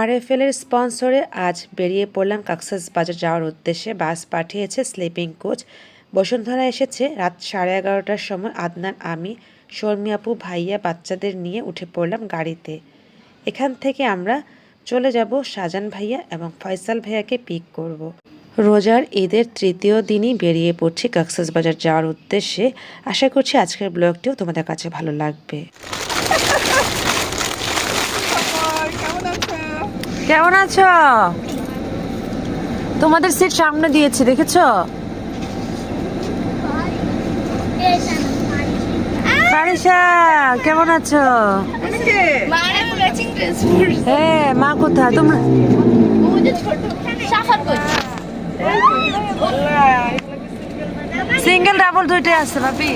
RFL এর স্পন্সরে আজ বেরিয়ে পড়লাম কক্সেস বাজার যাওয়ার উদ্দেশ্যে। বাস পাঠিয়েছে স্লিপিং কোচ। বসুন্ধরা এসেছে রাত সাড়ে এগারোটার সময় আদনান আমি, শর্মি আপু, ভাইয়া, বাচ্চাদের নিয়ে উঠে পড়লাম গাড়িতে। এখান থেকে আমরা চলে যাব শাহজান ভাইয়া এবং ফয়সাল ভাইয়াকে পিক করব। রোজার ঈদের তৃতীয় দিনই বেরিয়ে পড়ছি কক্সেস বাজার যাওয়ার উদ্দেশ্যে। আশা করছি আজকের ব্লগটিও তোমাদের কাছে ভালো লাগবে কেমন আছো কেমন আছো? তোমাদের সিট সামনে দিয়েছি, দেখেছ? সারিসা কেমন আছো? হ্যাঁ মা কোথায়? তোমরা সিঙ্গেল ডাবল দুইটাই আছে, ভাবি।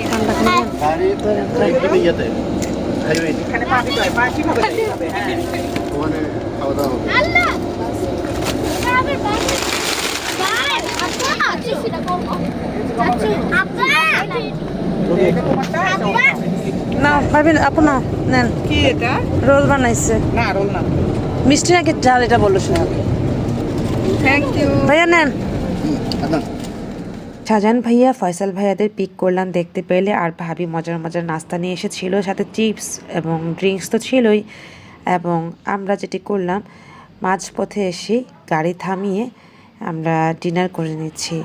এখানে পার্টি পার্টি হবে হবে, হ্যাঁ ওখানে খাওয়া দাওয়া হবে না ভাবি আপু না নেন। কি এটা? রোল বানাইছে। না রোল না। মিষ্টি নাকি ঝাল এটা বলল শোনা। থ্যাংক ইউ ভাইয়া নেন। শাহজাহান ভাইয়া, ফয়সাল ভাইয়াদের পিক করলাম দেখতে পেলে আর ভাবি মজার মজার নাস্তা নিয়ে এসেছিল, সাথে চিপস এবং ড্রিঙ্কস তো ছিলই। এবং আমরা যেটি করলাম, মাঝপথে এসে গাড়ি থামিয়ে আমরা ডিনার করে নিচ্ছি।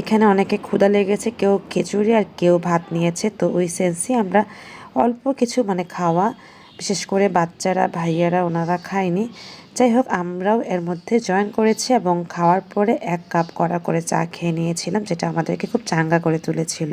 এখানে অনেকে ক্ষুধা লেগেছে, কেউ খিচুড়ি আর কেউ ভাত নিয়েছে, তো ওই সেন্সে আমরা অল্প কিছু মানে খাওয়া, বিশেষ করে বাচ্চারা, ভাইয়ারা ওনারা খায়নি। যাই হোক আমরাও এর মধ্যে জয়েন করেছি এবং খাওয়ার পরে এক কাপ কড়া করে চা খেয়ে নিয়েছিলাম, যেটা আমাদেরকে খুব চাঙ্গা করে তুলেছিল।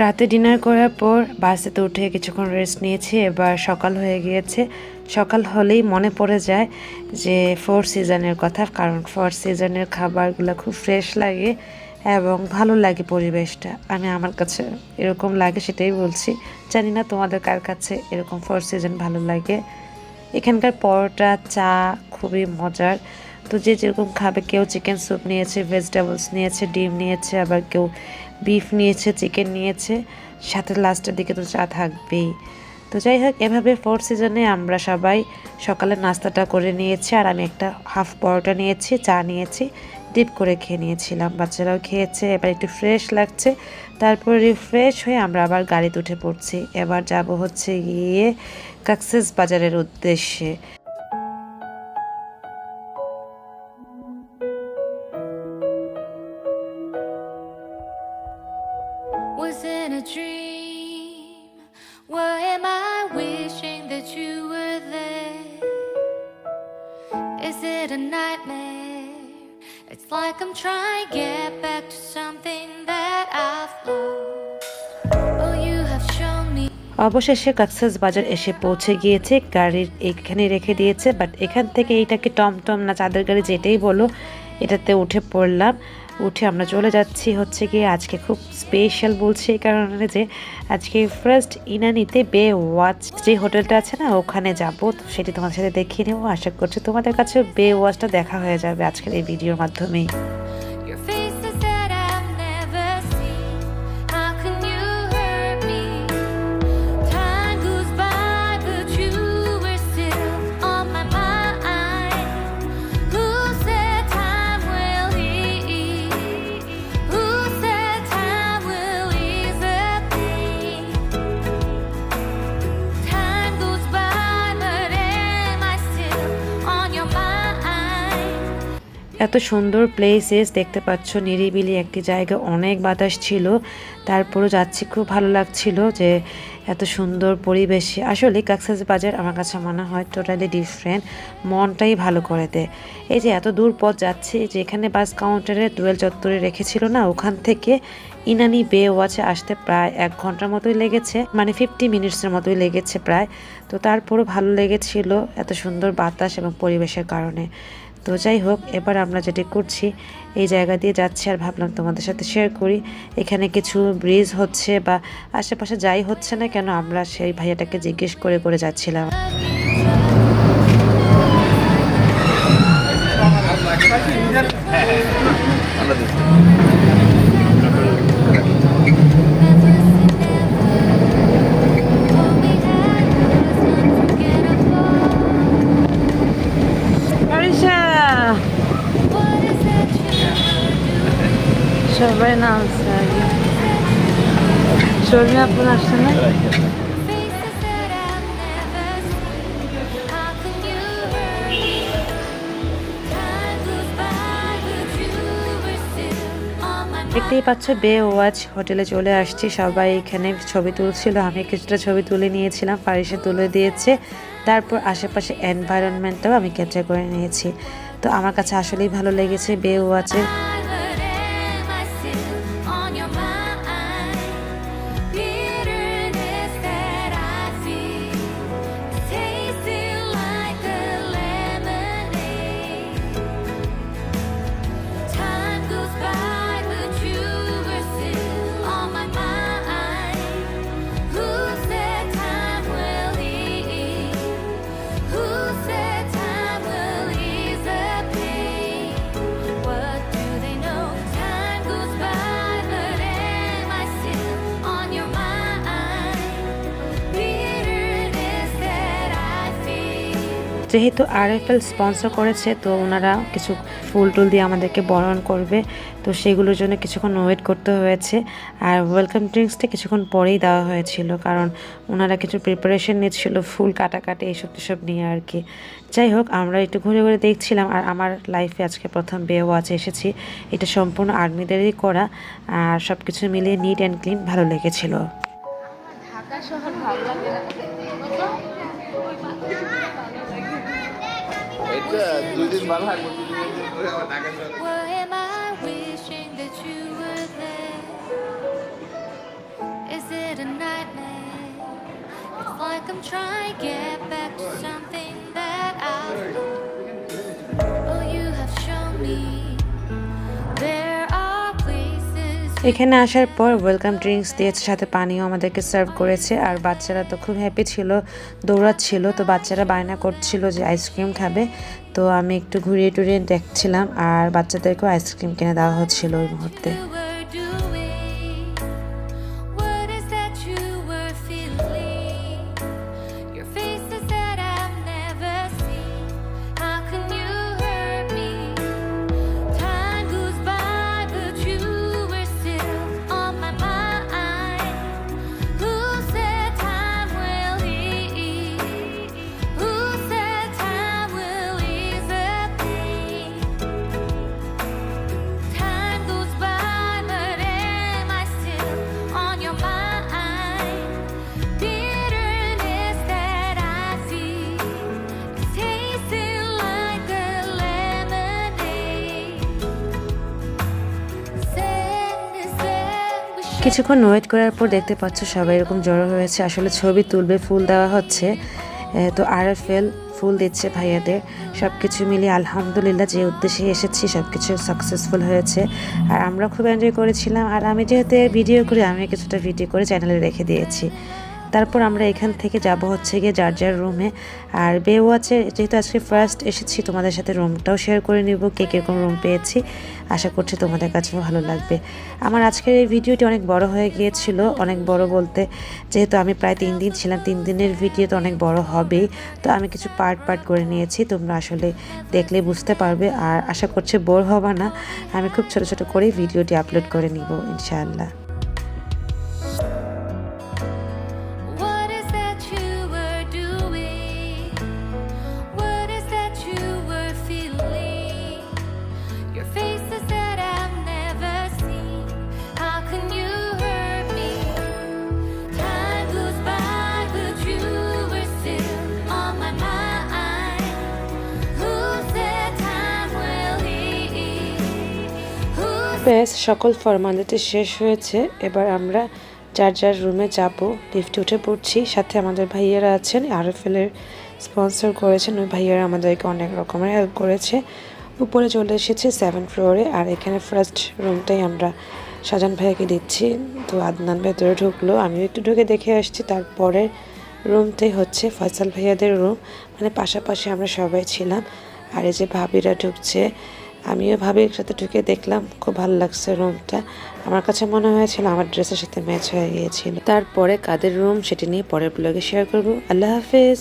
রাতে ডিনার করার পর বাসেতে উঠে কিছুক্ষণ রেস্ট নিয়েছি। এবার সকাল হয়ে গিয়েছে। সকাল হলেই মনে পড়ে যায় যে ফোর সিজনের কথা, কারণ ফোর সিজনের খাবারগুলো খুব ফ্রেশ লাগে এবং ভালো লাগে পরিবেশটা। আমি আমার কাছে এরকম লাগে সেটাই বলছি। জানি না তোমাদের কার কাছে এরকম ফোর সিজন ভালো লাগে। এখানকার পরোটা, চা খুবই মজার। তো যে যেরকম খাবে, কেউ চিকেন স্যুপ নিয়েছে ভেজিটেবলস নিয়েছে, ডিম নিয়েছে, আবার কেউ বিফ নিয়েছে চিকেন নিয়েছে, সাথে লাস্টের দিকে তো চা থাকবেই। তো যাই হোক, এভাবে ফোর সিজনে আমরা সবাই সকালে নাস্তাটা করে নিয়েছি, আর আমি একটা হাফ পরোটা নিয়েছি, চা নিয়েছি ডিপ করে খেয়ে নিয়েছিলাম। বাচ্চারাও খেয়েছে, এবার একটু ফ্রেশ লাগছে। তারপর রিফ্রেশ হয়ে আমরা আবার গাড়িতে উঠে পড়ছি। এবার যাব হচ্ছে গিয়ে কাকসেস বাজারের উদ্দেশ্যে। Nightmare? It's like I'm trying to get back to something that I've lost. Oh, you have shown me. অবশেষে কাকসাস বাজার এসে পৌঁছে গিয়েছে গাড়ির এখানে রেখে দিয়েছে বাট এখান থেকে এইটাকে টমটম না চাঁদের গাড়ি যেটাই বলো এটাতে উঠে পড়লাম উঠে আমরা চলে যাচ্ছি হচ্ছে গিয়ে আজকে খুব স্পেশাল বলছি এই কারণে যে আজকে ফার্স্ট ইনানিতে বে ওয়াচ যে হোটেলটা আছে না, ওখানে যাব। সেটি তোমার সাথে দেখিয়ে নেব। আশা করছি তোমাদের কাছে বে ওয়াচটা দেখা হয়ে যাবে আজকের এই ভিডিওর মাধ্যমেই। এত সুন্দর প্লেসেস দেখতে পাচ্ছ। নিরিবিলি একটি জায়গা, অনেক বাতাস ছিল। তারপরও যাচ্ছি, খুব ভালো লাগছিল যে এত সুন্দর পরিবেশে। আসলে কাকসাস বাজার আমার কাছে মনে হয় টোটালি ডিফারেন্ট মনটাই ভালো করে দেয়। এই যে এত দূর পথ যাচ্ছি যে এখানে বাস কাউন্টারে দোয়েল চত্বরে রেখেছিল না, ওখান থেকে ইনানি বে ওয়াচে আসতে প্রায় এক ঘণ্টার মতোই লেগেছে মানে ফিফটি মিনিটসের মতোই লেগেছে প্রায়। তো তারপরও ভালো লেগেছিল এত সুন্দর বাতাস এবং পরিবেশের কারণে। তো যাই হোক, এবার আমরা যেটি করছি, এই জায়গা দিয়ে যাচ্ছি আর ভাবলাম তোমাদের সাথে শেয়ার করি এখানে কিছু ব্রিজ হচ্ছে বা আশেপাশে যাই হচ্ছে না কেন, আমরা সেই ভাইয়াটাকে জিজ্ঞেস করে করে যাচ্ছিলাম Thank you. দেখতেই পাচ্ছ বে ওয়াচ হোটেলে চলে আসছি। সবাই এখানে ছবি তুলছিল, আমি কিছুটা ছবি তুলে নিয়েছিলাম, ফারিসে তুলে দিয়েছে। তারপর আশেপাশে এনভায়রনমেন্টটাও আমি ক্যাপচার করে নিয়েছি। তো আমার কাছে আসলেই ভালো লেগেছে বে ওয়াচের যেহেতু আর আরএফএল স্পন্সর করেছে, তো ওনারা কিছু ফুল টুল দিয়ে আমাদেরকে বরণ করবে। তো সেগুলোর জন্য কিছুক্ষণ ওয়েট করতে হয়েছে। আর ওয়েলকাম ড্রিঙ্কসটা কিছুক্ষণ পরেই দেওয়া হয়েছিল, কারণ ওনারা কিছু প্রিপারেশন নিচ্ছিল, ফুল কাটাকাটি এইসব টিসব নিয়ে আর কি। যাই হোক, আমরা একটু ঘুরে ঘুরে দেখছিলাম, আর আমার লাইফে আজকে প্রথম বে ওয়াচে এসেছি। এটা সম্পূর্ণ আর্মিদেরই করা, আর সব কিছু মিলিয়ে নিট অ্যান্ড ক্লিন ভালো লেগেছিল। ঢাকা শহর ভালো লাগে না it a nightmare? It's like I'm trying to get back to something that I've এখানে আসার পর ওয়েলকাম ড্রিঙ্কস দিয়েছে সাথে পানিও আমাদেরকে সার্ভ করেছে। আর বাচ্চারা তো খুব হ্যাপি ছিল, দৌড়াচ্ছিল, তো বাচ্চারা বায়না করছিল যে আইসক্রিম খাবে। তো আমি একটু ঘুরিয়ে টুরিয়ে দেখছিলাম, আর বাচ্চাদেরকেও আইসক্রিম কিনে দেওয়া হচ্ছিল ওই মুহূর্তে। কিছুক্ষণ ওয়েট করার পর দেখতে পাচ্ছ সবাই এরকম জড়ো হয়েছে। আসলে ছবি তুলবে, ফুল দেওয়া হচ্ছে। তো ফেল ফুল দিচ্ছে ভাইয়াদের। সব কিছু মিলিয়ে আলহামদুলিল্লাহ যে উদ্দেশ্যে এসেছি সব কিছু সাকসেসফুল হয়েছে। আর আমরা খুব এনজয় করেছিলাম। আর আমি যেহেতু ভিডিও করি, আমি কিছুটা ভিডিও করে চ্যানেলে রেখে দিয়েছি। তারপর আমরা এখান থেকে যাব হচ্ছে গিয়ে যার যার রুমে আর বে ওয়াচে যেহেতু আজকে ফার্স্ট এসেছি, তোমাদের সাথে রুমটাও শেয়ার করে নিব, কে কীরকম রুম পেয়েছি। আশা করছি তোমাদের কাছেও ভালো লাগবে। আমার আজকের এই ভিডিওটি অনেক বড় হয়ে গিয়েছিল, অনেক বড় বলতে। যেহেতু আমি প্রায় তিন দিন ছিলাম, তিন দিনের ভিডিও তো অনেক বড় হবেই। তো আমি কিছু পার্ট পার্ট করে নিয়েছি, তোমরা আসলে দেখলে বুঝতে পারবে। আর আশা করছি বোর হবে না, আমি খুব ছোট ছোট করে ভিডিওটি আপলোড করে নিব, ইনশাআল্লাহ। ব্যাস সকল ফর্মালিটি শেষ হয়েছে। এবার আমরা যার যার রুমে যাব। লিফটে উঠে পড়ছি। সাথে আমাদের ভাইয়ারা আছেন। আরএফএলের স্পন্সর করেছেন। ওই ভাইয়ারা আমাদেরকে অনেক রকমের হেল্প করেছে। উপরে চলে এসেছে সেভেন ফ্লোরে। আর এখানে ফার্স্ট রুমটাই আমরা সাজান ভাইয়াকে দিচ্ছি। তো আদনান ভেতরে ঢুকলো। আমিও একটু ঢুকে দেখে আসছি। তারপরের রুমটাই হচ্ছে ফয়সাল ভাইয়াদের রুম। মানে পাশাপাশি আমরা সবাই ছিলাম। আর এই যে ভাবিরা ঢুকছে আমিও ভাবি একসাথে ঢুকে দেখলাম, খুব ভালো লাগছে রুমটা আমার কাছে মনে হয়েছিল আমার ড্রেসের সাথে ম্যাচ হয়ে গিয়েছিল। তারপরে কাদের রুম সেটি নিয়ে পরের ব্লগে শেয়ার করব। আল্লাহ হাফেজ।